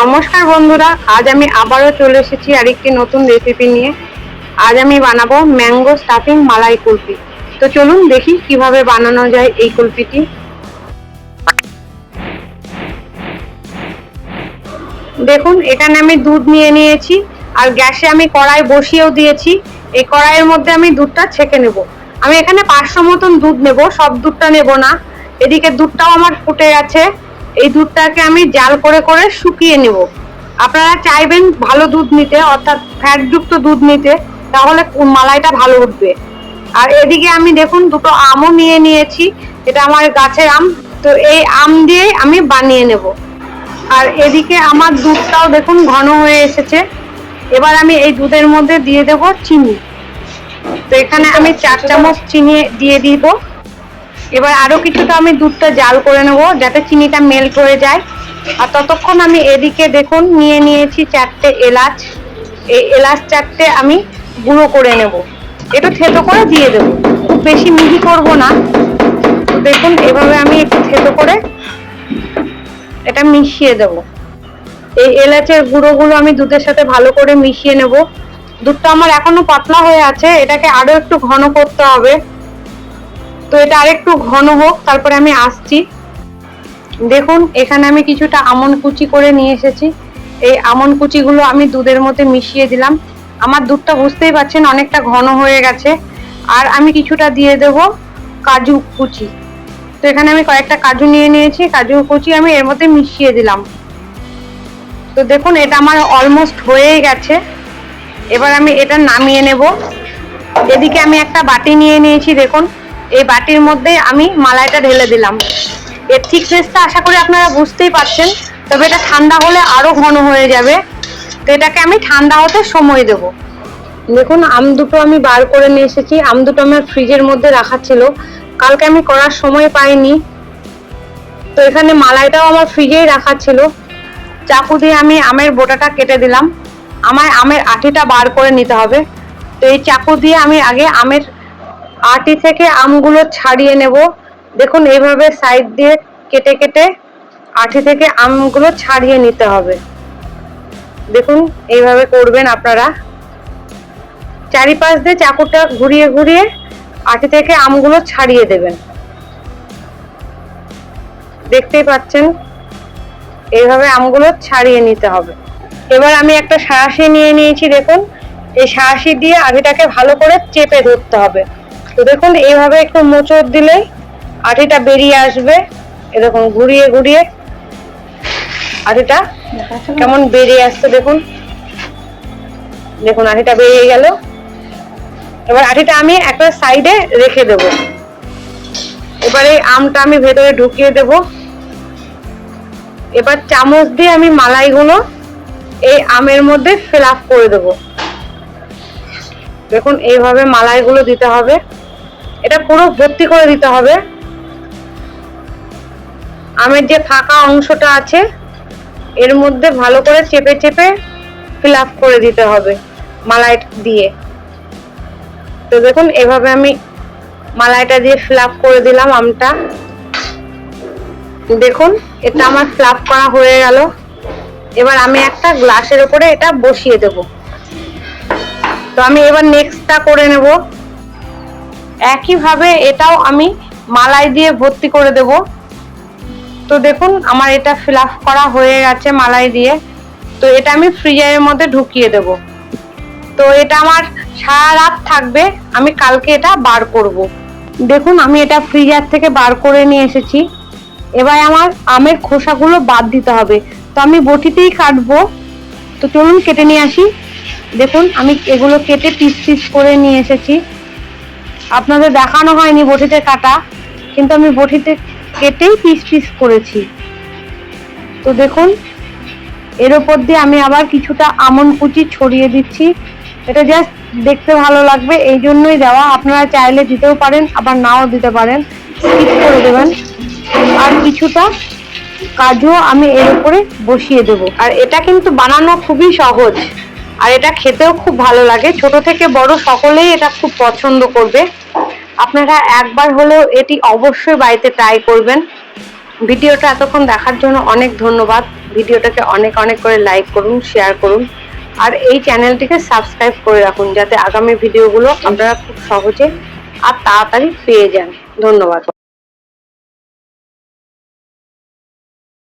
নমস্কার বন্ধুরা, আজ আমি আবারও চলে এসেছি আরেকটি নতুন রেসিপি নিয়ে। আজ আমি বানাবো ম্যাঙ্গো স্টাফিং মালাই কুলফি তো চলুন দেখি কীভাবে বানানো যায় এই কুলফিটি দেখুন, এখানে আমি দুধ নিয়ে নিয়েছি, আর গ্যাসে আমি কড়াই বসিয়েও দিয়েছি। এই কড়াইয়ের মধ্যে আমি দুধটা ছেঁকে নেব। আমি এখানে পাঁচশো মতন দুধ নেব, সব দুধটা নেব না। এদিকে দুধটাও আমার ফুটে গেছে। এই দুধটাকে আমি জাল করে করে শুকিয়ে নেব। আপনারা চাইবেন ভালো দুধ নিতে, অর্থাৎ ফ্যাটযুক্ত দুধ নিতে, তাহলে মালাইটা ভালো উঠবে। আর এদিকে আমি দেখুন দুটো আমও নিয়ে নিয়েছি এটা আমার গাছের আম, তো এই আম দিয়ে আমি বানিয়ে নেব। আর এদিকে আমার দুধটাও দেখুন ঘন হয়ে এসেছে। এবার আমি এই দুধের মধ্যে দিয়ে দেব চিনি। তো এখানে আমি চার চামচ চিনি দিয়ে দিব। এবার আরও কিছুটা আমি দুধটা জাল করে নেব যাতে চিনিটা মেল্ট হয়ে যায়। আর ততক্ষণ আমি এদিকে দেখুন, নিয়ে নিয়েছি চারটে এলাচ। এই এলাচ চারটে আমি গুঁড়ো করে নেব। একটু থেতো করে দিয়ে দেবো। খুব বেশি মিহি করব না। দেখুন, এভাবে আমি একটু থেতো করে এটা মিশিয়ে দেব। এই এলাচের গুঁড়োগুলো আমি দুধের সাথে ভালো করে মিশিয়ে নেব। দুধটা আমার এখনও পাতলা হয়ে আছে। এটাকে আরও একটু ঘন করতে হবে। তো এটা আরেকটু ঘন হোক, তারপরে আমি আসছি। দেখুন, এখানে আমি কিছুটা আমন কুচি করে নিয়ে এসেছি। এই আমন কুচিগুলো আমি দুধের মধ্যে মিশিয়ে দিলাম। আমার দুধটা বুঝতেই পারছেন অনেকটা ঘন হয়ে গেছে। আর আমি কিছুটা দিয়ে দেব কাজু কুচি। তো এখানে আমি কয়েকটা কাজু নিয়ে নিয়েছি, কাজু কুচি আমি এর মধ্যে মিশিয়ে দিলাম। তো দেখুন, এটা আমার অলমোস্ট হয়েই গেছে। এবার আমি এটা নামিয়ে নেব। এদিকে আমি একটা বাটি নিয়ে নিয়েছি, দেখুন। এই বাটির মধ্যে আমি মালাইটা ঢেলে দিলাম। এর থিকনেসটা আশা করি আপনারা বুঝতেই পারছেন, তবে এটা ঠান্ডা হলে আরও ঘন হয়ে যাবে। তো এটাকে আমি ঠান্ডা হতে সময় দেব। দেখুন, আম দুটো আমি বার করে নিয়ে এসেছি। আম দুটো আমার ফ্রিজের মধ্যে রাখা ছিল। কালকে আমি করার সময় পাইনি। তো এখানে মালাইটাও আমার ফ্রিজেই রাখা ছিল। চাকু দিয়ে আমি আমের বোটাটা কেটে দিলাম। আমার আমের আটিটা বার করে নিতে হবে। তো এই চাকু দিয়ে আমি আগে আমের আটি থেকে আমগুলো ছাড়িয়ে নেব। দেখুন, এইভাবে সাইড দিয়ে কেটে কেটে আটি থেকে আমগুলো ছাড়িয়ে নিতে হবে। দেখুন, এইভাবে করবেন আপনারা। চারিপাশ দিয়ে চাকুটা ঘুরিয়ে ঘুরিয়ে আটি থেকে আমগুলো ছাড়িয়ে দেবেন। দেখতেই পাচ্ছেন? এইভাবে আমগুলো ছাড়িয়ে নিতে হবে। এবার আমি একটা সাঁড়াশি নিয়ে নিয়েছি, দেখুন। এই সাঁড়াশি দিয়ে আটিটাকে ভালো করে চেপে ধরতে হবে। তো দেখুন, এইভাবে একটু মোচড় দিলেই আটিটা বেরিয়ে আসবে। এরকম ঘুরিয়ে ঘুরিয়ে আটিটা কেমন বেরিয়ে আসছে দেখুন। দেখুন, আটিটা বেরিয়ে গেল। এবার আটিটা আমি একটা সাইডে রেখে দেব। এবারে আমটা আমি ভেতরে ঢুকিয়ে দেব। এবার চামচ দিয়ে আমি মালাইগুলো এই আমের মধ্যে ফিল করে দেব। দেখুন, এইভাবে মালাইগুলো দিতে হবে। এটা পুরো ভর্তি করে দিতে হবে। আমের যে ফাঁকা অংশটা আছে, এর মধ্যে ভালো করে চেপে চেপে ফিল আপ করে দিতে হবে মালাই দিয়ে। তো দেখুন, এভাবে আমি মালাইটা দিয়ে ফিল আপ করে দিলাম আমটা। দেখুন, এটা আমার ফিল আপ করা হয়ে গেল। এবার আমি একটা গ্লাসের উপরে এটা বসিয়ে দেব। তো আমি এবার নেক্সটটা করে নেব। একইভাবে এটাও আমি মালাই দিয়ে ভর্তি করে দেব। তো দেখুন, আমার এটা ফিল করা হয়ে গেছে মালাই দিয়ে। তো এটা আমি ফ্রিজারের মধ্যে ঢুকিয়ে দেব। তো এটা আমার সারা রাত থাকবে, আমি কালকে এটা বার করব। দেখুন, আমি এটা ফ্রিজার থেকে বার করে নিয়ে এসেছি। এবার আমার আমের খোসাগুলো বাদ দিতে হবে। তো আমি বটিতেই কাটবো। তো চলুন কেটে নিয়ে আসি। দেখুন, আমি এগুলো কেটে পিস পিস করে নিয়ে এসেছি। আপনাদের দেখানো হয়নি বটিতে কাটা, কিন্তু আমি বটিতে কেটেই পিস পিস করেছি। তো দেখুন, এর ওপর দিয়ে আমি আবার কিছুটা আমন কুচি ছড়িয়ে দিচ্ছি। এটা জাস্ট দেখতে ভালো লাগবে, এই জন্যই দেওয়া। আপনারা চাইলে দিতেও পারেন, আবার নাও দিতে পারেন। স্কিপ করে দেবেন। আর কিছুটা কাজু আমি এর উপরে বসিয়ে দেব। আর এটা কিন্তু বানানো খুবই সহজ। আর এটা খেতেও খুব ভালো লাগে। ছোট থেকে বড় সকলেই এটা খুব পছন্দ করবে। আপনারা একবার হলেও এটি অবশ্যই বাড়িতে ট্রাই করবেন। ভিডিওটা এতক্ষণ দেখার জন্য অনেক ধন্যবাদ। ভিডিওটাকে অনেক অনেক করে লাইক করুন শেয়ার করুন। আর এই চ্যানেলটিকে সাবস্ক্রাইব করে রাখুন, যাতে আগামী ভিডিওগুলো আপনারা খুব সহজে আর তাড়াতাড়ি পেয়ে যান। ধন্যবাদ।